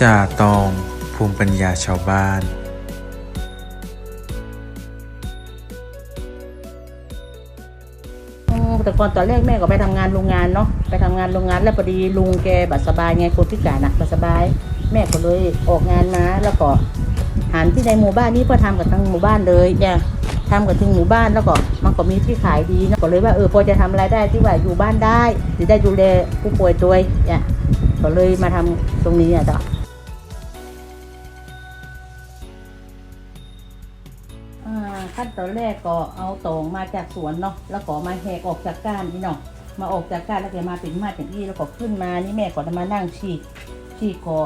จ่าตองภูมิปัญญาชาวบ้านแต่ก่อนตอนแรกแม่ก็ไปทำงานโรงงานเนาะไปทำงานโรงงานแล้วพอดีลุงแกบัดสบายไงคนพิการนะบัดสบาย แม่ก็เลยออกงานมาแล้วก็หันที่ในหมู่บ้านนี้เพื่อทำกับทั้งหมู่บ้านเลยเนี่ยทำกับทั้งหมู่บ้านแล้วก็มันก็มีที่ขายดีนะก็เลยว่าเออพอจะทำรายได้ที่ว่าอยู่บ้านได้หรือได้ดูแลผู้ป่วยด้วยเนี่ยก็เลยมาทำตรงนี้อะจ้ะ ขั้นตอนแรกก็เอาตองมาจากสวนเนาะแล้วก็มาแหกออกจากก้านนี่เนาะมาออกจากก้านแล้วก็มาเป็นมาอย่างนี้แล้วก็ขึ้นมานี่แม่ก็จะมานั่งฉีกฉีกก็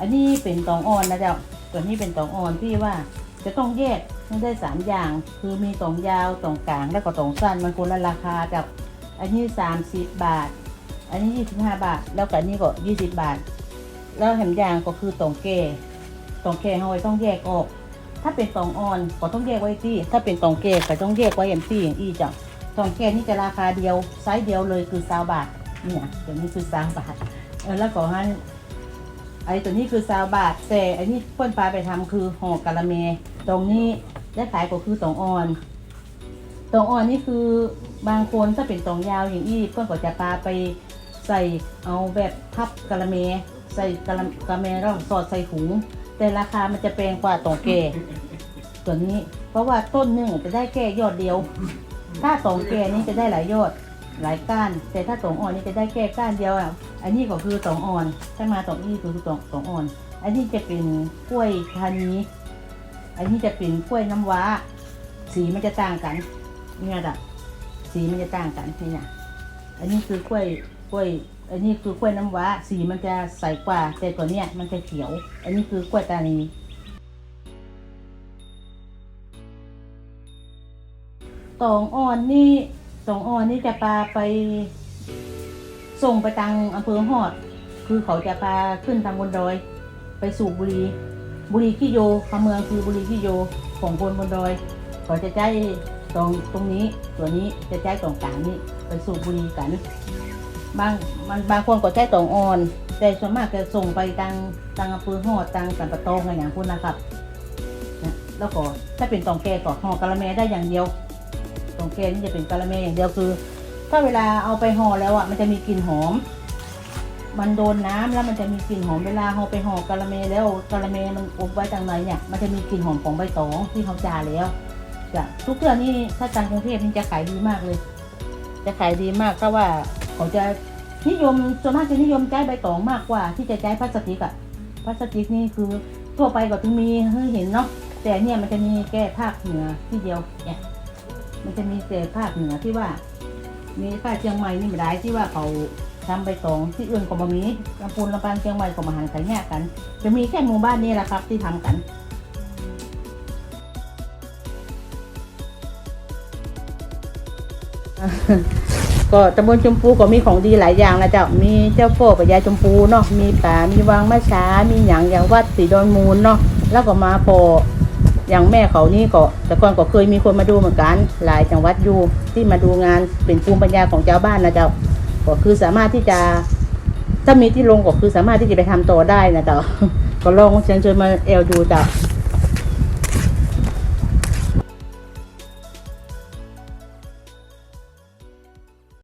อันนี้เป็นตองอ่อนนะเจ้าตัวนี้เป็นตองอ่อนที่ว่าจะต้องแยกต้องได้สามอย่าง คือมีตองยาวตองกลางแล้วก็ตองสั้นมันคนละราคาเจ้าอันนี้สามสิบบาท อันนี้ยี่สิบห้าบาท แล้วก็อันนี้ก็ยี่สิบบาท แล้วแถมยางก็คือตองแก่ตองแก่เอาไว้ต้องแยกออก ถ้าเป็นตองอ่อนก็ต้องแยกไว้ที่ถ้าเป็นตองแก่ก็ต้องแยกไว้อย่างที่อย่างอีจ้ะตองแก่นี่จะราคาเดียวไซส์เดียวเลยคือซาวบาทเนี่ยตัวนี้คือซาวบาทเออแล้วก็ฮันไอ้ตัวนี้คือซาวบาทแต่อันนี้เพ่นปลาไปทำคือห่อกะละเม ตรงนี้ได้ขายก็คือตองอ่อนตองอ่อนนี่คือบางคนถ้าเป็นตองยาวอย่างอีเพื่อนก็จะปลาไปใส่เอาแบบพับกะละเม ใส่กะละกะละเมแล้วสอดใส่ถุง แต่ราคามันจะแพงกว่าตองแก่ตัวนี้ เพราะว่าต้นหนึ่งจะได้แค่ยอดเดียว ถ้าตองแก่นี่จะได้หลายยอดหลายก้าน แต่ถ้าตองอ่อนนี่จะได้แค่ก้านเดียวอะอันนี้ก็คือตองอ่อน ถ้ามาตองอี้คือตองตองอ่อน อันนี้จะเป็นกล้วยทานีอันนี้จะเป็นกล้วยน้ำว้า สีมันจะต่างกันเนี่ยดับสีมันจะต่างกันนี่นะอันนี้คือกล้วยกล้วย อันนี้คือกล้วยน้ำว้า สีมันจะใสกว่า แต่ตัวเนี้ยมันจะเขียว อันนี้คือกล้วยตานีตองอ่อนนี่ตองอ่อนนี่จะปลาไป ส่งไปทางอำเภอหอด คือเขาจะพาขึ้นทางบนดอย ไปสู่บุรี บุรีขี้โยคำเมืองคือบุรีขี้โยของคนบนดอย เขาจะใช้ตรงตรงนี้ ตัวนี้จะใช้ตรงกลางนี้ไปสู่บุรีกัน บางมันบางคนก็ใช้ตองอ่อน แต่ส่วนมากจะส่งไปทางทางอำเภอหอดทางสันปะตองอะไรอย่างพูดนะครับนะแล้วก็ถ้าเป็นตองแกก็ห่อกะละแมได้อย่างเดียวตองแกนี่จะเป็นกะละแมอย่างเดียวคือ ถ้าเวลาเอาไปห่อแล้วอะมันจะมีกลิ่นหอม มันโดนน้ำแล้วมันจะมีกลิ่นหอมเวลาเราไปห่อกะละเมแล้วกะละเมมันอบไว้จังไรเนี่ย มันจะมีกลิ่นหอมของใบตองที่เขาจาแล้วจะทุกเรื่องนี่ถ้าจังกรุงเทพนี่จะขายดีมากเลย จะขายดีมากเพราะว่า เขาจะนิยมส่วนมากจะนิยมใช้ใบตองมากกว่า ที่จะใช้พลาสติกอะพลาสติกนี่คือทั่วไปก็ถึงมีให้เห็นเนาะแต่เนี่ยมันจะมีแก้ภาคเหนือที่เดียวเนี่ยมันจะมีแต่ภาคเหนือที่ว่า มีภาคเชียงใหม่นี่ไม่ได้ที่ว่าเขาทำใบตองที่อื่นก็มามีลำพูนลำปางเชียงใหม่ก็มาหันขายแยกกัน จะมีแค่หมู่บ้านนี้แหละครับ ที่ทำกัน ก็ตำบลชมพูก็มีของดีหลายอย่างนะเจ้ามีเจ้าโป้กับยายชมพูเนาะมีป่ามีวังมะช้ามีหยังอย่างวัดสีดอนมูลเนาะแล้วก็มาโพอย่างแม่เขานี่ก็แต่ก่อนก็เคยมีคนมาดูเหมือนกัน หลายจังหวัดอยู่ที่มาดูงานเป็นภูมิปัญญาของชาวบ้านนะเจ้าก็คือสามารถที่จะ ถ้ามีที่ลงก็คือสามารถที่จะไปทำต่อได้นะเจ้าก็ลองเชิญชวนมาแอลดูเจ้า